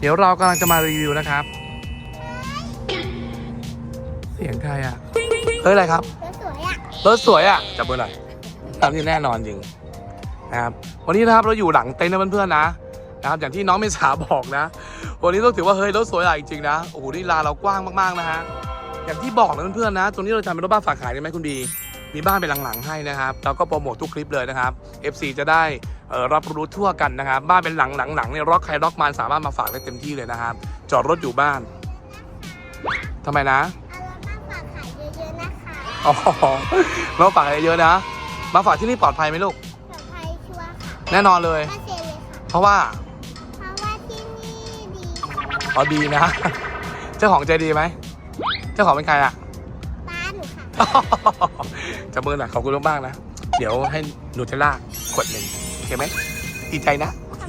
เดี๋ยวเรากำลังจะมารีวิวนะครับ เสียงใครอะเฮ้ยอะไรครับแล้วสวยอะรถสวยอะจับเบอร์หน่อยตามที่แน่นอนจริงนะครับวันนี้นะครับเราอยู่หลังเต็นท์นะเพื่อนๆนะนะครับอย่างที่น้องเมษาบอกนะ วันนี้ต้องถือว่าเฮ้ยรถสวยอะจริงๆนะโอ้โหนี่ลานเรากว้างมากๆนะฮะอย่างที่บอกนะเพื่อนๆนะ ตรงนี้เราทำเป็นรถบ้านฝากขายได้ไหมคุณบี มีบ้านเป็นหลังๆให้นะครับแล้วก็โปรโมททุกคลิปเลยนะครับ FC จะได้เอ่อรับรู้ทั่วกันนะครับ บ้านเป็นหลังหลังๆเนี่ยร็อกใครร็อกมันสามารถมาฝากได้เต็มที่เลยนะครับ จอดรถอยู่บ้านทำไมนะเอารถมาฝากขายเยอะๆนะคะอ๋อมาฝากเยอะๆนะ มาฝากที่นี่ปลอดภัยไหมลูก ปลอดภัยชัวร์ค่ะ แน่นอนเลยก็เซ็นเลยค่ะเพราะว่า เพราะว่าที่นี่ดีอ๋อดีนะ เจ้าของใจดีไหม เจ้าของเป็นใครอะป้า หนูค่ะจับมือหน่อยขอบคุณมากๆนะ เดี๋ยวให้นูเทลล่ากดหนึ่งโอเคไหมดีใจนะ โอเค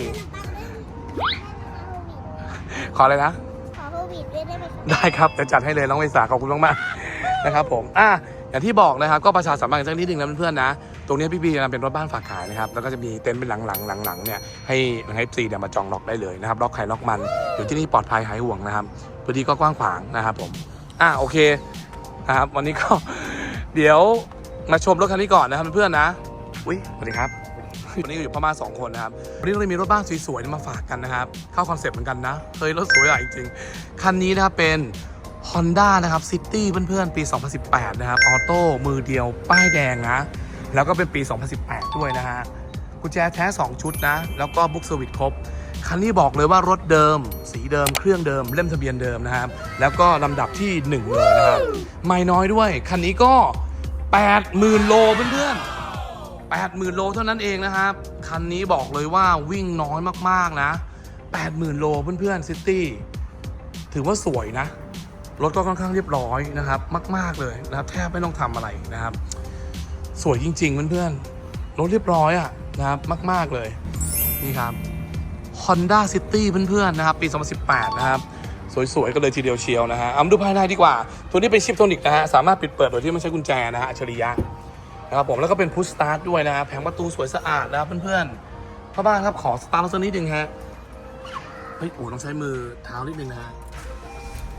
ขอเลยนะ ขอโควิดด้วยได้ไหมคะได้ครับจะจัดให้เลยน้องเมษาขอบคุณมากๆนะครับผมอะอย่างที่บอกนะครับก็ประชาสัมพันธ์กันสักนิดนึงนะเพื่อนๆนะ ตรงนี้พี่บีกำลังเป็นรถบ้านฝากขายนะครับ แล้วก็จะมีเต็นท์เป็นหลังๆหลังๆเนี่ยให้ให้ซีเนี่ยมาจองล็อกได้เลยนะครับล็อกใครล็อกมันอยู่ที่นี่ปลอดภัยหายห่วงนะครับพื้นที่ก็กว้างขวางนะครับผมอะโอเค นะครับ วันนี้ก็เดี๋ยวมาชมรถคันนี้ก่อนนะครับเพื่อนๆนะอุ้ยสวัสดีครับ วันนี้อยู่ประมาณสองคนนะครับ วันนี้เรามีรถบ้านสวยๆมาฝากกันนะครับ เข้าคอนเซ็ปต์เหมือนกันนะเฮ้ยรถสวยอะจริงๆคันนี้นะครับเป็น Honda นะครับ City เพื่อนๆ ปี 2018 นะครับ ออโต้ มือเดียว ป้ายแดงนะ แล้วก็เป็นปี 2018 ด้วยนะฮะ กุญแจแท้ 2 ชุดนะ แล้วก็บุ๊กเซอร์วิสครบ คันนี้บอกเลยว่ารถเดิม สีเดิมเครื่องเดิมเล่มทะเบียนเดิมนะครับ แล้วก็ลำดับที่ 1 เลยนะครับ ไม่น้อยด้วย คันนี้ก็ 80,000 โลเพื่อนๆ80,000 โลเท่านั้นเองนะครับ คันนี้บอกเลยว่าวิ่งน้อยมากๆนะ 80,000 โลเพื่อนๆซิตี้ถือว่าสวยนะ รถก็ค่อนข้างเรียบร้อยนะครับ มาก ๆเลยนะครับ แทบไม่ต้องทำอะไรนะครับ สวยจริง ๆ เพื่อนๆรถเรียบร้อยอะนะครับ มาก ๆเลย นี่ครับ Honda City เพื่อนๆ นะครับ ปี 2018 นะครับ สวย ๆ ก็เลยทีเดียวเชียวนะฮะเอามาดูภายในดีกว่า ตัวนี้เป็นชิปโทนิกนะฮะ สามารถปิดเปิดโดยที่ไม่ใช้กุญแจนะฮะอัจฉริยะนะครับผมแล้วก็เป็นพุชสตาร์ทด้วยนะแผงประตูสวยสะอาดนะครับเพื่อนๆพ่อบ้านครับขอสตาร์ทรถสักนิดนึงฮะเฮ้ยโอ้ต้องใช้มือเท้านิดนึงนะฮะ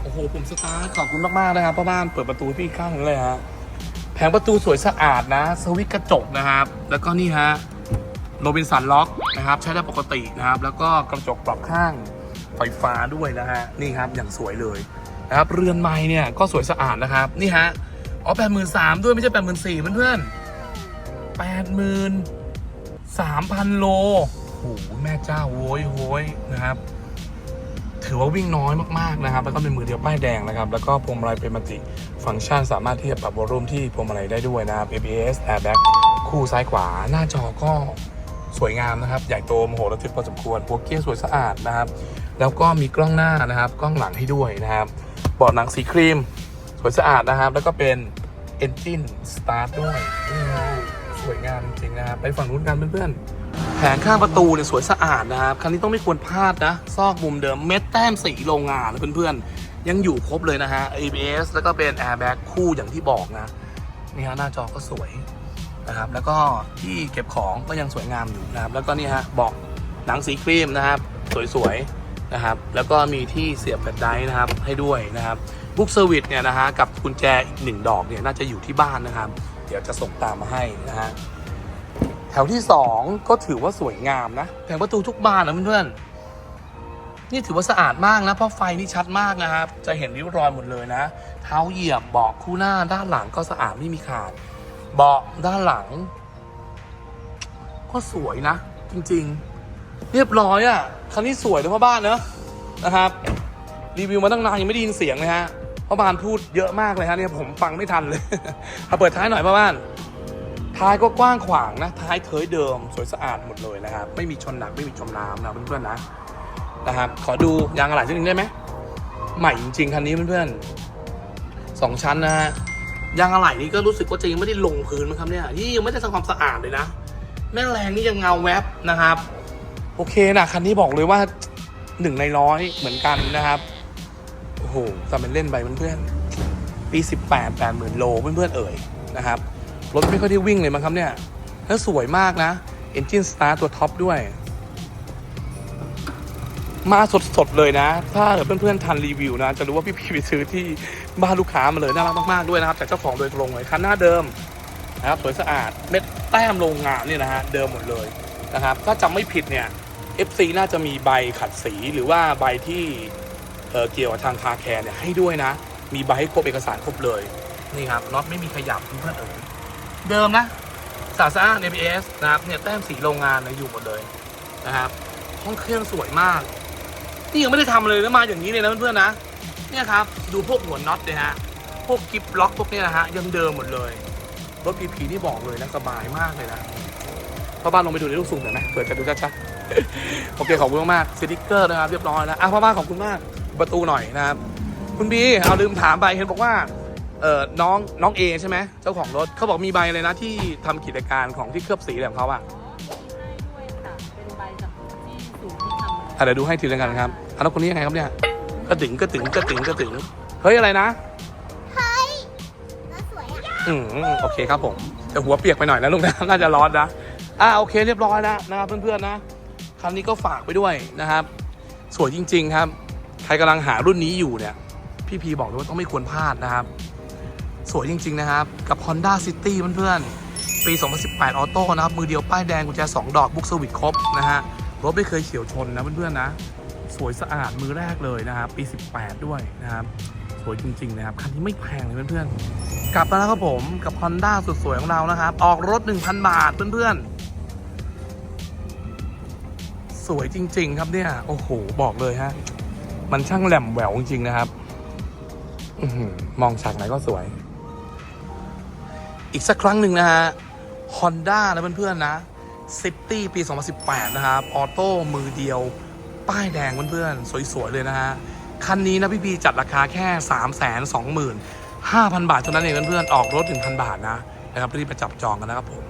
โอ้โหผมสตาร์ทขอบคุณมากๆนะครับพ่อบ้านเปิดประตูพี่ข้างเลยฮะแผงประตูสวยสะอาดนะ สวิตกระจกนะครับ แล้วก็นี่ฮะ โรบินสันล็อกนะครับใช้ได้ปกตินะครับ แล้วก็กระจกปรับข้างไฟฟ้าด้วยนะฮะนี่ครับอย่างสวยเลยนะครับเรือนไม้เนี่ยก็สวยสะอาดนะครับนี่ฮะอ๋อแปดหมื่นสามด้วยไม่ใช่แปดหมื่นสี่เพื่อนแปดหมื่นสามพันโลโอ้โหแม่เจ้าโว้ยโว้ยนะครับ ถือว่าวิ่งน้อยมากๆนะครับ แล้วก็เป็นมือเดียวป้ายแดงนะครับ แล้วก็พวงมาลัยเป็นมัลติฟังก์ชันสามารถที่จะปรับวอลลุ่มที่พวงมาลัยได้ด้วยนะครับ ABS Airbag คู่ซ้ายขวาหน้าจอก็ สวยงามนะครับ ใหญ่โตมโหฬารทึกพอสมควรหัวเกียร์สวยสะอาดนะครับ แล้วก็มีกล้องหน้านะครับ กล้องหลังให้ด้วยนะครับเบาะหนังสีครีม สวยสะอาดนะครับ แล้วก็เป็น Engine Start ด้วยสวยงามจริงๆนะครับ ไปฝั่งนู้นกันเพื่อนๆ แผงข้างประตูเนี่ยสวยสะอาดนะครับ คันนี้ต้องไม่ควรพลาดนะ ซอกมุมเดิมเม็ดแต้มสีโรงงานนะเพื่อนๆ ยังอยู่ครบเลยนะฮะ ABS แล้วก็เป็น Airbag คู่อย่างที่บอกนะ นี่ฮะหน้าจอก็สวย นะครับ แล้วก็ที่เก็บของก็ยังสวยงามอยู่นะครับ แล้วก็นี่ฮะเบาะหนังสีครีมนะครับ สวยๆนะครับ แล้วก็มีที่เสียบแบตไดนะครับให้ด้วยนะครับบุ๊กเซอร์วิสเนี่ยนะฮะกับกุญแจอีกหนึ่งดอกเนี่ยน่าจะอยู่ที่บ้านนะครับ เดี๋ยวจะส่งตามมาให้นะฮะแถวที่ 2 ก็ถือว่าสวยงามนะแผงประตูทุกบานนะเพื่อนๆนี่ถือว่าสะอาดมากนะ เพราะไฟนี่ชัดมากนะครับ จะเห็นริ้วรอยหมดเลยนะ เท้าเหยียบเบาะคู่หน้าด้านหลังก็สะอาดไม่มีขาด เบาะด้านหลัง ก็สวยนะ จริง ๆ เรียบร้อยอะ่ะคันนี้สวยเลยพ่อบ้านเนอะนะครับ รีวิวมาตั้งนานยังไม่ได้ยินเสียงเลยฮะพ่อบ้านพูดเยอะมากเลยฮะเนี่ยผมฟังไม่ทันเลยเอาเปิดท้ายหน่อยพ่อบ้าน ท้ายก็กว้างขวางนะ ท้ายเทยเดิม สวยสะอาดหมดเลยนะครับ ไม่มีชนหนักไม่มีจมน้ำนะเพื่อนๆนะนะครับ ขอดูยางอะไหล่สักนิดได้ไหมใหม่จริงๆคันนี้เพื่อนๆสองชั้นนะฮะ ยางอะไหล่นี่ก็รู้สึกว่าจะยังไม่ได้ลงพื้นมั้งครับเนี่ยนี่ยังไม่ได้ทำความสะอาดเลยนะ แม่แรงนี่ยังเงาแวบนะครับ โอเคนะคันนี้บอกเลยว่าหนึ่งในร้อยเหมือนกันนะครับ โอ้โหทำเป็นเล่นไปเพื่อนๆ ปี 18 8 0,000 โลเพื่อนๆเอ่ยนะครับ รถไม่ค่อยได้วิ่งเลยมั้งครับเนี่ยแล้วสวยมากนะ Engine Start ตัวท็อปด้วย มาสดๆเลยนะ ถ้าเพื่อนๆทันรีวิวนะ จะรู้ว่าพี่พีไปซื้อที่บ้านลูกค้ามาเลยน่ารักมากๆด้วยนะครับจากเจ้าของโดยตรงเลยคันหน้าเดิมนะครับสวยสะอาดเม็ดแต้มโรงงานเนี่ยนะฮะเดิมหมดเลยนะครับถ้าจำไม่ผิดเนี่ย FC น่าจะมีใบขัดสีหรือว่าใบที่เเกี่ยวกับทางคาแคร์เนี่ยให้ด้วยนะ มีใบให้ครบเอกสารครบเลยนี่ครับน็อตไม่มีขยับเพื่อนเอ๋ยเดิมนะสาซ่า ABS นะครับเนี่ยแต้มสีโรงงานเนี่ยอยู่หมดเลยนะครับห้องเครื่องสวยมาก นี่ยังไม่ได้ทำเลยนะมาอย่างนี้เลยนะเพื่อนๆนะเนี่ยครับดูพวกหัวน็อตเลยฮะพวกกิฟล็อกพวกเนี้ยนะฮะยังเดิมหมดเลยรถพีพีนี่บอกเลยนะสบายมากเลยนะพ่อบ้านลงไปดูในลูกสูงหน่อยไหมเผื่อจะดูชัดๆโอเคขอบคุณมากสติ๊กเกอร์นะครับเรียบร้อยนะอะพ่อบ้านขอบคุณมากประตูหน่อยนะครับคุณบีเอาลืมถามไปเห็นบอกว่าเออน้องน้องเอใช่ไหมเจ้าของรถเขาบอกมีใบเลยนะที่ทำกิจการของที่เคลือบสีอะไรของเขาอะให้ด้วยค่ะเป็นใบจากที่ศูนที่เอะเดี๋ยวดูให้ทีละกันครับอะแล้วคนนี้ยังไงครับเนี่ยกระตึงกระตึงกระตึงกระตึงเฮ้ยอะไรนะเฮ้ยแล้วสวยอะอืมโอเคครับผมแต่หัวเปียกไปหน่อยนะลุงนะน่าจะร้อนนะอ่าโอเคเรียบร้อยแล้วนะครับเพื่อนๆนะคันนี้ก็ฝากไปด้วยนะครับ สวยจริง ๆ ครับ ใครกำลังหารุ่นนี้อยู่เนี่ย พี่พีบอกเลยว่าต้องไม่ควรพลาดนะครับ สวยจริง ๆ นะครับ กับ Honda City เพื่อนๆปี 2018 ออโต้นะครับ มือเดียวป้ายแดงกุญแจ2ดอก บุ๊กสวิตครบนะฮะ รถไม่เคยเฉียวชนนะเพื่อนๆนะ สวยสะอาดมือแรกเลยนะครับ ปี 18 ด้วยนะครับ สวยจริงๆนะครับ คันนี้ไม่แพงเลยเพื่อนๆ กลับมาแล้วครับผมกับ Honda สุดสวยของเรานะครับ ออกรถ 1,000 บาทเพื่อนๆ สวยจริง ๆ ครับเนี่ย โอ้โห บอกเลยฮะ มันช่างแหลมแหววจริงๆนะครับอมองฉากไหนก็สวย อีกสักครั้งหนึ่งนะฮะ Honda นะเพื่อนๆนะ City ปี 2018 นะครับ ออโต้มือเดียว ป้ายแดงเพื่อนๆ สวย ๆ เลยนะฮะ คันนี้นะพี่พีจัดราคาแค่ 3 2 5 0 0 0 บาทเท่านั้นเองเพื่อนๆ ออกรถ 1,000 บาทนะนะครับรีบไปจับจองกันนะครับผม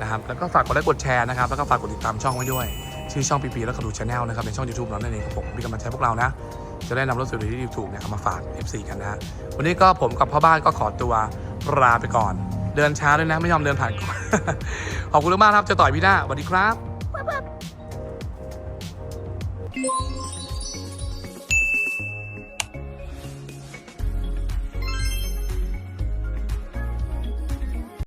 นะครับแล้วก็ฝากกดไลค์กดแชร์นะครับ แล้วก็ฝากกดติดตามช่องไว้ด้วย ชื่อช่องพีพีแล้วก็ดูชาแนลนะครับเป็นช่อง YouTube เรานั่นเองครับผมมีกำลังใจพวกเรานะ จะได้นำรถสวยๆที่ถูกเนี่ยเอามาฝาก FC กันนะวันนี้ก็ผมกับพ่อบ้านก็ขอตัวลาไปก่อน เดินช้าด้วยนะ ไม่ยอมเดินผ่านก่อนขอบคุณมากครับจะต่อยพี่หน้าสวัสดีครับ